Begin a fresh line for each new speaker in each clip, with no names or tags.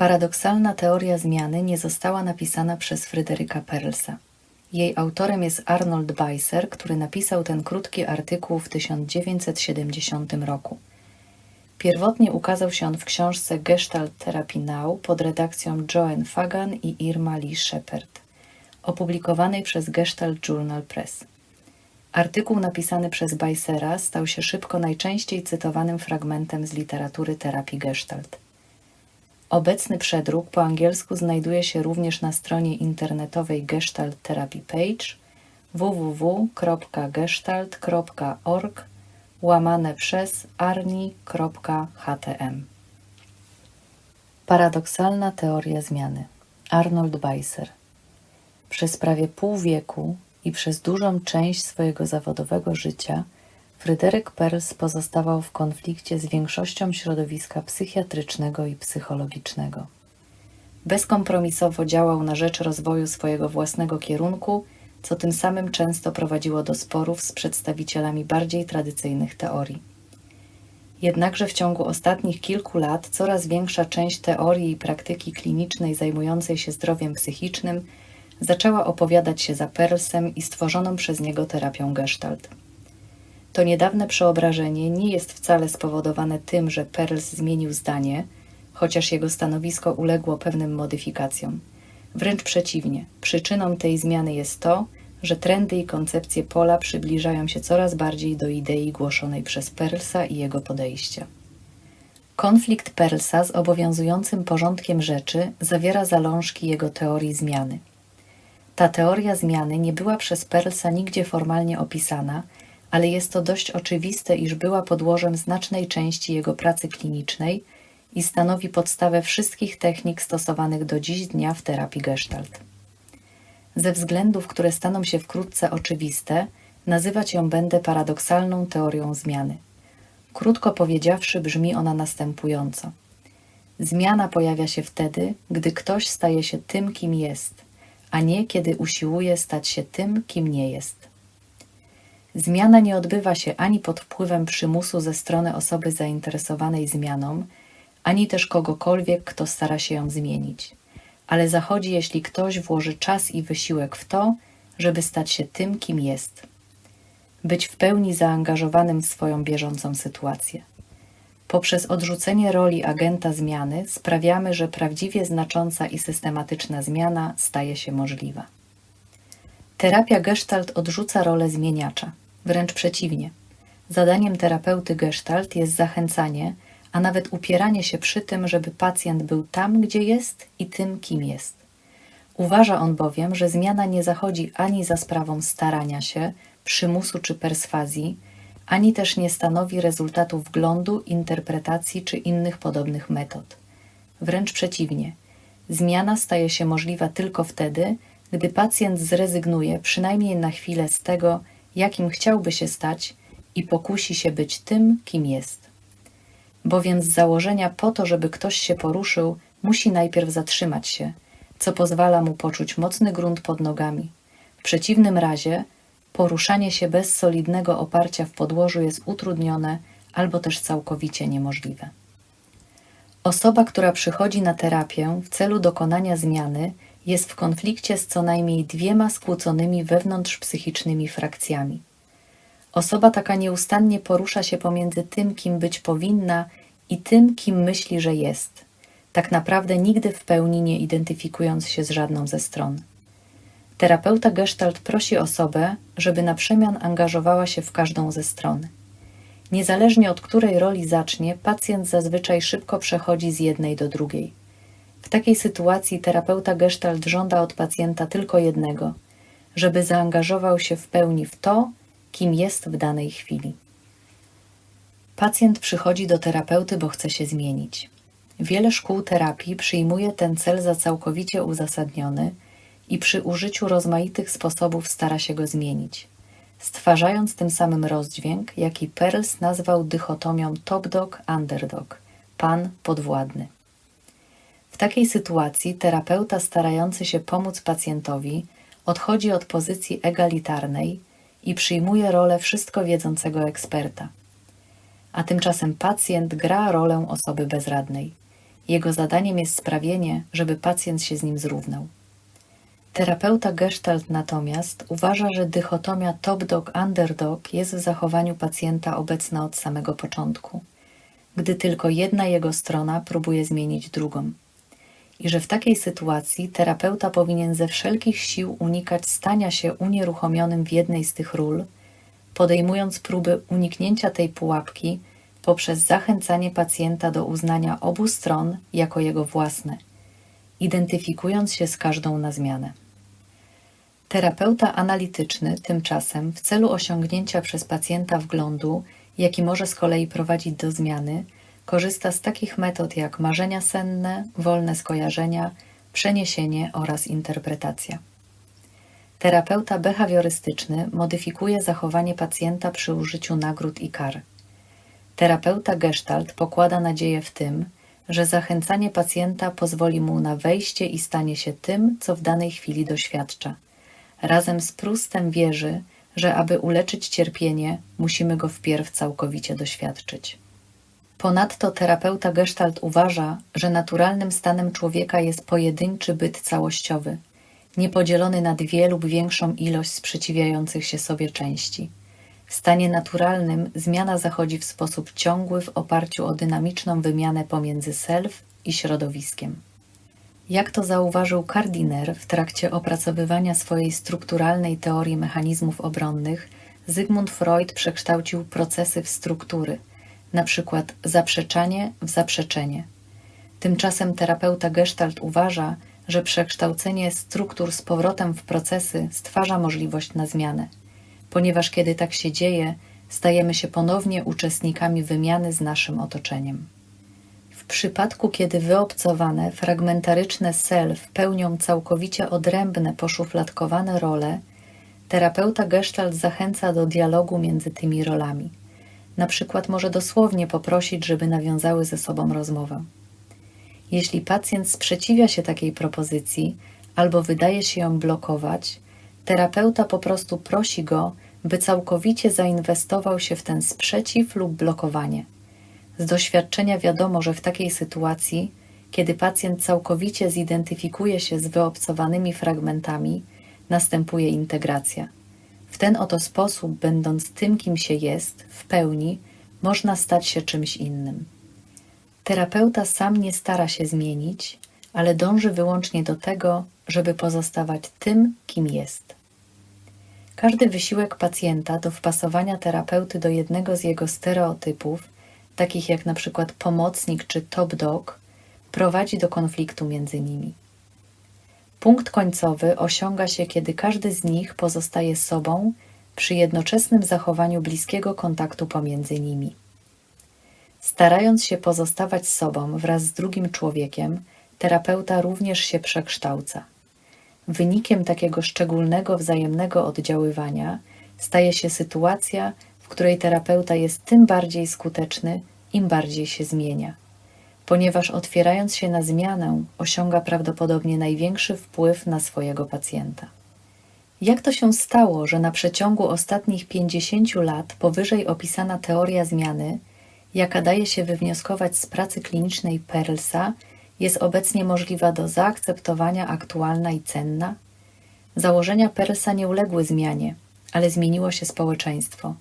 Paradoksalna teoria zmiany nie została napisana przez Fryderyka Perlsa. Jej autorem jest Arnold Beiser, który napisał ten krótki artykuł w 1970 roku. Pierwotnie ukazał się on w książce Gestalt Therapy Now pod redakcją Joan Fagan i Irma Lee Shepard, opublikowanej przez Gestalt Journal Press. Artykuł napisany przez Beisera stał się szybko najczęściej cytowanym fragmentem z literatury terapii Gestalt. Obecny przedruk po angielsku znajduje się również na stronie internetowej Gestalt Therapy Page www.gestalt.org łamane przez arni.htm. Paradoksalna teoria zmiany. Arnold Beiser. Przez prawie pół wieku i przez dużą część swojego zawodowego życia Fryderyk Perls pozostawał w konflikcie z większością środowiska psychiatrycznego i psychologicznego. Bezkompromisowo działał na rzecz rozwoju swojego własnego kierunku, co tym samym często prowadziło do sporów z przedstawicielami bardziej tradycyjnych teorii. Jednakże w ciągu ostatnich kilku lat coraz większa część teorii i praktyki klinicznej zajmującej się zdrowiem psychicznym zaczęła opowiadać się za Perlsem i stworzoną przez niego terapią Gestalt. To niedawne przeobrażenie nie jest wcale spowodowane tym, że Perls zmienił zdanie, chociaż jego stanowisko uległo pewnym modyfikacjom. Wręcz przeciwnie, przyczyną tej zmiany jest to, że trendy i koncepcje pola przybliżają się coraz bardziej do idei głoszonej przez Perlsa i jego podejścia. Konflikt Perlsa z obowiązującym porządkiem rzeczy zawiera zalążki jego teorii zmiany. Ta teoria zmiany nie była przez Perlsa nigdzie formalnie opisana, ale jest to dość oczywiste, iż była podłożem znacznej części jego pracy klinicznej i stanowi podstawę wszystkich technik stosowanych do dziś dnia w terapii Gestalt. Ze względów, które staną się wkrótce oczywiste, nazywać ją będę paradoksalną teorią zmiany. Krótko powiedziawszy, brzmi ona następująco. Zmiana pojawia się wtedy, gdy ktoś staje się tym, kim jest, a nie kiedy usiłuje stać się tym, kim nie jest. Zmiana nie odbywa się ani pod wpływem przymusu ze strony osoby zainteresowanej zmianą, ani też kogokolwiek, kto stara się ją zmienić, ale zachodzi, jeśli ktoś włoży czas i wysiłek w to, żeby stać się tym, kim jest. Być w pełni zaangażowanym w swoją bieżącą sytuację. Poprzez odrzucenie roli agenta zmiany sprawiamy, że prawdziwie znacząca i systematyczna zmiana staje się możliwa. Terapia Gestalt odrzuca rolę zmieniacza, wręcz przeciwnie. Zadaniem terapeuty Gestalt jest zachęcanie, a nawet upieranie się przy tym, żeby pacjent był tam, gdzie jest i tym, kim jest. Uważa on bowiem, że zmiana nie zachodzi ani za sprawą starania się, przymusu czy perswazji, ani też nie stanowi rezultatu wglądu, interpretacji czy innych podobnych metod. Wręcz przeciwnie, zmiana staje się możliwa tylko wtedy, gdy pacjent zrezygnuje przynajmniej na chwilę z tego, jakim chciałby się stać i pokusi się być tym, kim jest. Bowiem z założenia po to, żeby ktoś się poruszył, musi najpierw zatrzymać się, co pozwala mu poczuć mocny grunt pod nogami. W przeciwnym razie poruszanie się bez solidnego oparcia w podłożu jest utrudnione albo też całkowicie niemożliwe. Osoba, która przychodzi na terapię w celu dokonania zmiany, jest w konflikcie z co najmniej dwiema skłóconymi wewnątrzpsychicznymi frakcjami. Osoba taka nieustannie porusza się pomiędzy tym, kim być powinna, i tym, kim myśli, że jest, tak naprawdę nigdy w pełni nie identyfikując się z żadną ze stron. Terapeuta Gestalt prosi osobę, żeby na przemian angażowała się w każdą ze stron. Niezależnie od której roli zacznie, pacjent zazwyczaj szybko przechodzi z jednej do drugiej. W takiej sytuacji terapeuta Gestalt żąda od pacjenta tylko jednego, żeby zaangażował się w pełni w to, kim jest w danej chwili. Pacjent przychodzi do terapeuty, bo chce się zmienić. Wiele szkół terapii przyjmuje ten cel za całkowicie uzasadniony i przy użyciu rozmaitych sposobów stara się go zmienić, stwarzając tym samym rozdźwięk, jaki Perls nazwał dychotomią top-dog-underdog pan podwładny. Takiej sytuacji terapeuta starający się pomóc pacjentowi odchodzi od pozycji egalitarnej i przyjmuje rolę wszystko wiedzącego eksperta. A tymczasem pacjent gra rolę osoby bezradnej. Jego zadaniem jest sprawienie, żeby pacjent się z nim zrównał. Terapeuta Gestalt natomiast uważa, że dychotomia top-dog-underdog jest w zachowaniu pacjenta obecna od samego początku, gdy tylko jedna jego strona próbuje zmienić drugą. I że w takiej sytuacji terapeuta powinien ze wszelkich sił unikać stania się unieruchomionym w jednej z tych ról, podejmując próby uniknięcia tej pułapki poprzez zachęcanie pacjenta do uznania obu stron jako jego własne, identyfikując się z każdą na zmianę. Terapeuta analityczny tymczasem w celu osiągnięcia przez pacjenta wglądu, jaki może z kolei prowadzić do zmiany, korzysta z takich metod jak marzenia senne, wolne skojarzenia, przeniesienie oraz interpretacja. Terapeuta behawiorystyczny modyfikuje zachowanie pacjenta przy użyciu nagród i kar. Terapeuta gestalt pokłada nadzieję w tym, że zachęcanie pacjenta pozwoli mu na wejście i stanie się tym, co w danej chwili doświadcza. Razem z Prustem wierzy, że aby uleczyć cierpienie, musimy go wpierw całkowicie doświadczyć. Ponadto terapeuta gestalt uważa, że naturalnym stanem człowieka jest pojedynczy byt całościowy, niepodzielony na dwie lub większą ilość sprzeciwiających się sobie części. W stanie naturalnym zmiana zachodzi w sposób ciągły w oparciu o dynamiczną wymianę pomiędzy self i środowiskiem. Jak to zauważył Gardiner w trakcie opracowywania swojej strukturalnej teorii mechanizmów obronnych, Zygmunt Freud przekształcił procesy w struktury, na przykład zaprzeczanie w zaprzeczenie. Tymczasem terapeuta Gestalt uważa, że przekształcenie struktur z powrotem w procesy stwarza możliwość na zmianę, ponieważ kiedy tak się dzieje, stajemy się ponownie uczestnikami wymiany z naszym otoczeniem. W przypadku, kiedy wyobcowane, fragmentaryczne self pełnią całkowicie odrębne, poszufladkowane role, terapeuta Gestalt zachęca do dialogu między tymi rolami. Na przykład może dosłownie poprosić, żeby nawiązały ze sobą rozmowę. Jeśli pacjent sprzeciwia się takiej propozycji albo wydaje się ją blokować, terapeuta po prostu prosi go, by całkowicie zainwestował się w ten sprzeciw lub blokowanie. Z doświadczenia wiadomo, że w takiej sytuacji, kiedy pacjent całkowicie zidentyfikuje się z wyobcowanymi fragmentami, następuje integracja. W ten oto sposób, będąc tym, kim się jest, w pełni, można stać się czymś innym. Terapeuta sam nie stara się zmienić, ale dąży wyłącznie do tego, żeby pozostawać tym, kim jest. Każdy wysiłek pacjenta do wpasowania terapeuty do jednego z jego stereotypów, takich jak na przykład pomocnik czy top dog, prowadzi do konfliktu między nimi. Punkt końcowy osiąga się, kiedy każdy z nich pozostaje sobą przy jednoczesnym zachowaniu bliskiego kontaktu pomiędzy nimi. Starając się pozostawać sobą wraz z drugim człowiekiem, terapeuta również się przekształca. Wynikiem takiego szczególnego wzajemnego oddziaływania staje się sytuacja, w której terapeuta jest tym bardziej skuteczny, im bardziej się zmienia, ponieważ otwierając się na zmianę, osiąga prawdopodobnie największy wpływ na swojego pacjenta. Jak to się stało, że na przeciągu ostatnich 50 lat powyżej opisana teoria zmiany, jaka daje się wywnioskować z pracy klinicznej Perlsa, jest obecnie możliwa do zaakceptowania, aktualna i cenna? Założenia Perlsa nie uległy zmianie, ale zmieniło się społeczeństwo.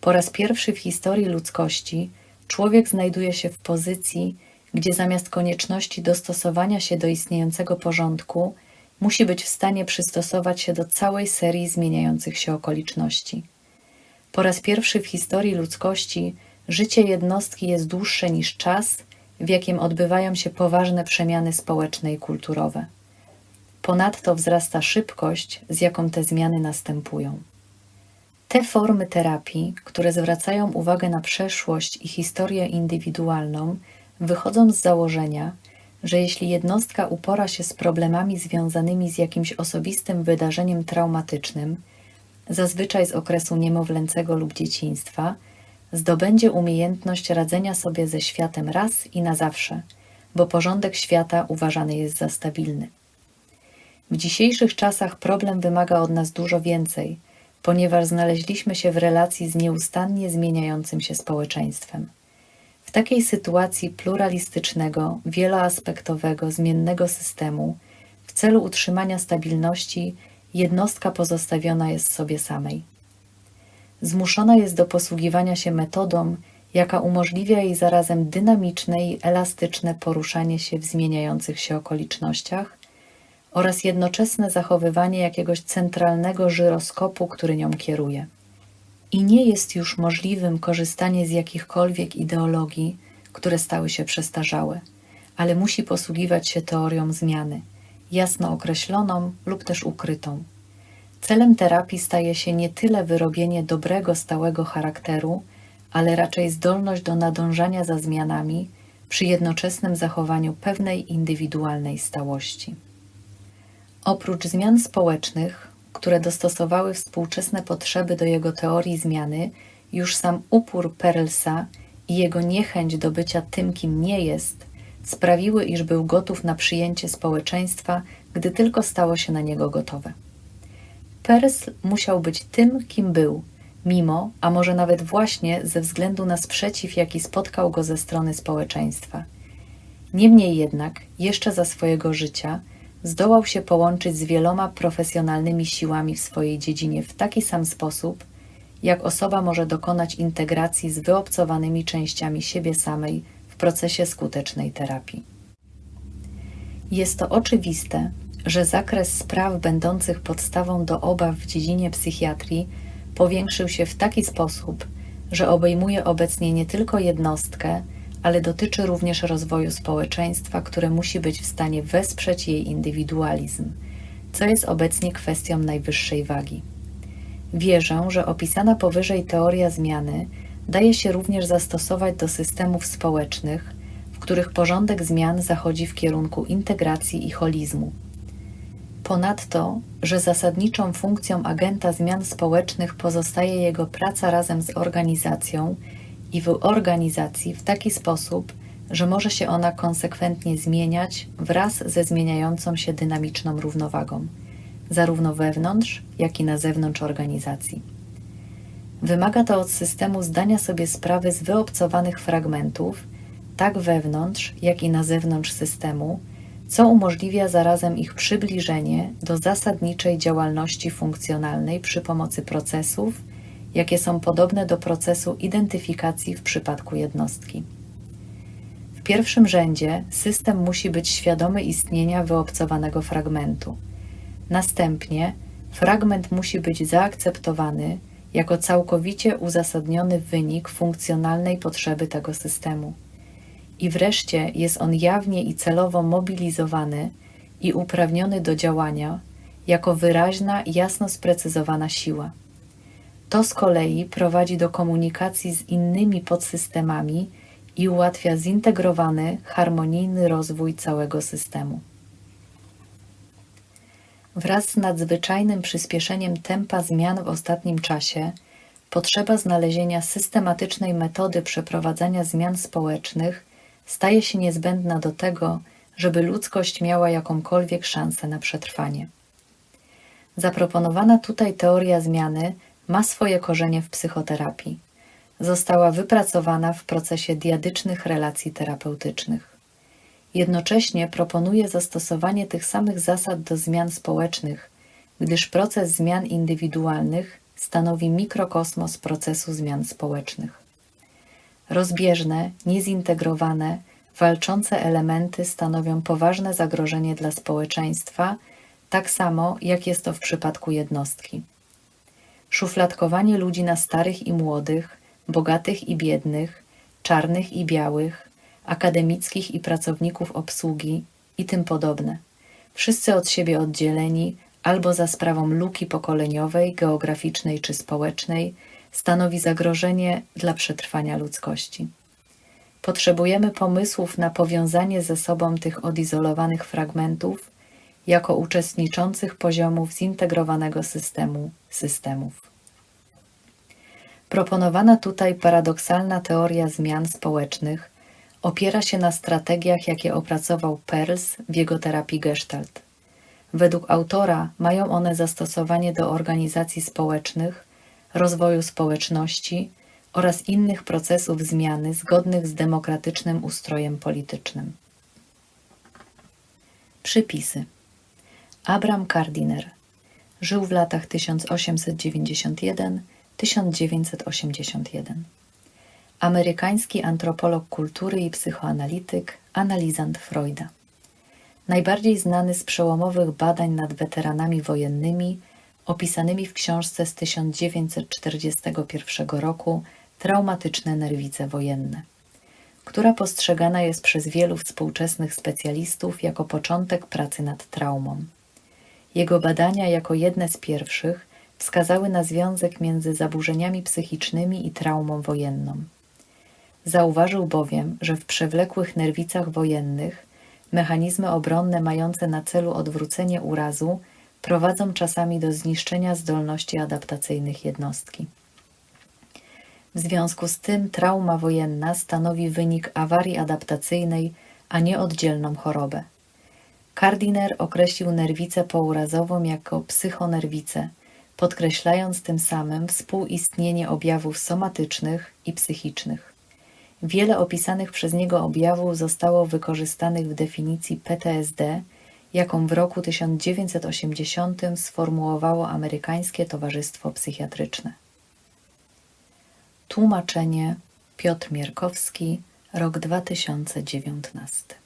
Po raz pierwszy w historii ludzkości człowiek znajduje się w pozycji, gdzie zamiast konieczności dostosowania się do istniejącego porządku, musi być w stanie przystosować się do całej serii zmieniających się okoliczności. Po raz pierwszy w historii ludzkości życie jednostki jest dłuższe niż czas, w jakim odbywają się poważne przemiany społeczne i kulturowe. Ponadto wzrasta szybkość, z jaką te zmiany następują. Te formy terapii, które zwracają uwagę na przeszłość i historię indywidualną, wychodzą z założenia, że jeśli jednostka upora się z problemami związanymi z jakimś osobistym wydarzeniem traumatycznym, zazwyczaj z okresu niemowlęcego lub dzieciństwa, zdobędzie umiejętność radzenia sobie ze światem raz i na zawsze, bo porządek świata uważany jest za stabilny. W dzisiejszych czasach problem wymaga od nas dużo więcej, ponieważ znaleźliśmy się w relacji z nieustannie zmieniającym się społeczeństwem. W takiej sytuacji pluralistycznego, wieloaspektowego, zmiennego systemu, w celu utrzymania stabilności, jednostka pozostawiona jest sobie samej. Zmuszona jest do posługiwania się metodą, jaka umożliwia jej zarazem dynamiczne i elastyczne poruszanie się w zmieniających się okolicznościach oraz jednoczesne zachowywanie jakiegoś centralnego żyroskopu, który nią kieruje. I nie jest już możliwym korzystanie z jakichkolwiek ideologii, które stały się przestarzałe, ale musi posługiwać się teorią zmiany, jasno określoną lub też ukrytą. Celem terapii staje się nie tyle wyrobienie dobrego, stałego charakteru, ale raczej zdolność do nadążania za zmianami przy jednoczesnym zachowaniu pewnej indywidualnej stałości. Oprócz zmian społecznych, które dostosowały współczesne potrzeby do jego teorii zmiany, już sam upór Perlsa i jego niechęć do bycia tym, kim nie jest, sprawiły, iż był gotów na przyjęcie społeczeństwa, gdy tylko stało się na niego gotowe. Persl musiał być tym, kim był, mimo, a może nawet właśnie ze względu na sprzeciw, jaki spotkał go ze strony społeczeństwa. Niemniej jednak, jeszcze za swojego życia, zdołał się połączyć z wieloma profesjonalnymi siłami w swojej dziedzinie w taki sam sposób, jak osoba może dokonać integracji z wyobcowanymi częściami siebie samej w procesie skutecznej terapii. Jest to oczywiste, że zakres spraw będących podstawą do obaw w dziedzinie psychiatrii powiększył się w taki sposób, że obejmuje obecnie nie tylko jednostkę, ale dotyczy również rozwoju społeczeństwa, które musi być w stanie wesprzeć jej indywidualizm, co jest obecnie kwestią najwyższej wagi. Wierzę, że opisana powyżej teoria zmiany daje się również zastosować do systemów społecznych, w których porządek zmian zachodzi w kierunku integracji i holizmu. Ponadto, że zasadniczą funkcją agenta zmian społecznych pozostaje jego praca razem z organizacją i w organizacji w taki sposób, że może się ona konsekwentnie zmieniać wraz ze zmieniającą się dynamiczną równowagą, zarówno wewnątrz, jak i na zewnątrz organizacji. Wymaga to od systemu zdania sobie sprawy z wyobcowanych fragmentów, tak wewnątrz, jak i na zewnątrz systemu, co umożliwia zarazem ich przybliżenie do zasadniczej działalności funkcjonalnej przy pomocy procesów, jakie są podobne do procesu identyfikacji w przypadku jednostki. W pierwszym rzędzie system musi być świadomy istnienia wyobcowanego fragmentu. Następnie fragment musi być zaakceptowany jako całkowicie uzasadniony wynik funkcjonalnej potrzeby tego systemu. I wreszcie jest on jawnie i celowo mobilizowany i uprawniony do działania jako wyraźna, jasno sprecyzowana siła. To z kolei prowadzi do komunikacji z innymi podsystemami i ułatwia zintegrowany, harmonijny rozwój całego systemu. Wraz z nadzwyczajnym przyspieszeniem tempa zmian w ostatnim czasie, potrzeba znalezienia systematycznej metody przeprowadzania zmian społecznych staje się niezbędna do tego, żeby ludzkość miała jakąkolwiek szansę na przetrwanie. Zaproponowana tutaj teoria zmiany ma swoje korzenie w psychoterapii. Została wypracowana w procesie diadycznych relacji terapeutycznych. Jednocześnie proponuje zastosowanie tych samych zasad do zmian społecznych, gdyż proces zmian indywidualnych stanowi mikrokosmos procesu zmian społecznych. Rozbieżne, niezintegrowane, walczące elementy stanowią poważne zagrożenie dla społeczeństwa, tak samo jak jest to w przypadku jednostki. Szufladkowanie ludzi na starych i młodych, bogatych i biednych, czarnych i białych, akademickich i pracowników obsługi i tym podobne. Wszyscy od siebie oddzieleni albo za sprawą luki pokoleniowej, geograficznej czy społecznej, stanowi zagrożenie dla przetrwania ludzkości. Potrzebujemy pomysłów na powiązanie ze sobą tych odizolowanych fragmentów jako uczestniczących poziomów zintegrowanego systemu systemów. Proponowana tutaj paradoksalna teoria zmian społecznych opiera się na strategiach, jakie opracował Perls w jego terapii Gestalt. Według autora mają one zastosowanie do organizacji społecznych, rozwoju społeczności, oraz innych procesów zmiany zgodnych z demokratycznym ustrojem politycznym. Przypisy Abram Kardiner żył w latach 1891-1981. Amerykański antropolog kultury i psychoanalityk, analizant Freuda. Najbardziej znany z przełomowych badań nad weteranami wojennymi, opisanymi w książce z 1941 roku Traumatyczne nerwice wojenne, która postrzegana jest przez wielu współczesnych specjalistów jako początek pracy nad traumą. Jego badania, jako jedne z pierwszych, wskazały na związek między zaburzeniami psychicznymi i traumą wojenną. Zauważył bowiem, że w przewlekłych nerwicach wojennych mechanizmy obronne mające na celu odwrócenie urazu prowadzą czasami do zniszczenia zdolności adaptacyjnych jednostki. W związku z tym trauma wojenna stanowi wynik awarii adaptacyjnej, a nie oddzielną chorobę. Kardiner określił nerwicę pourazową jako psychonerwicę, podkreślając tym samym współistnienie objawów somatycznych i psychicznych. Wiele opisanych przez niego objawów zostało wykorzystanych w definicji PTSD, jaką w roku 1980 sformułowało Amerykańskie Towarzystwo Psychiatryczne. Tłumaczenie Piotr Mierkowski, rok 2019.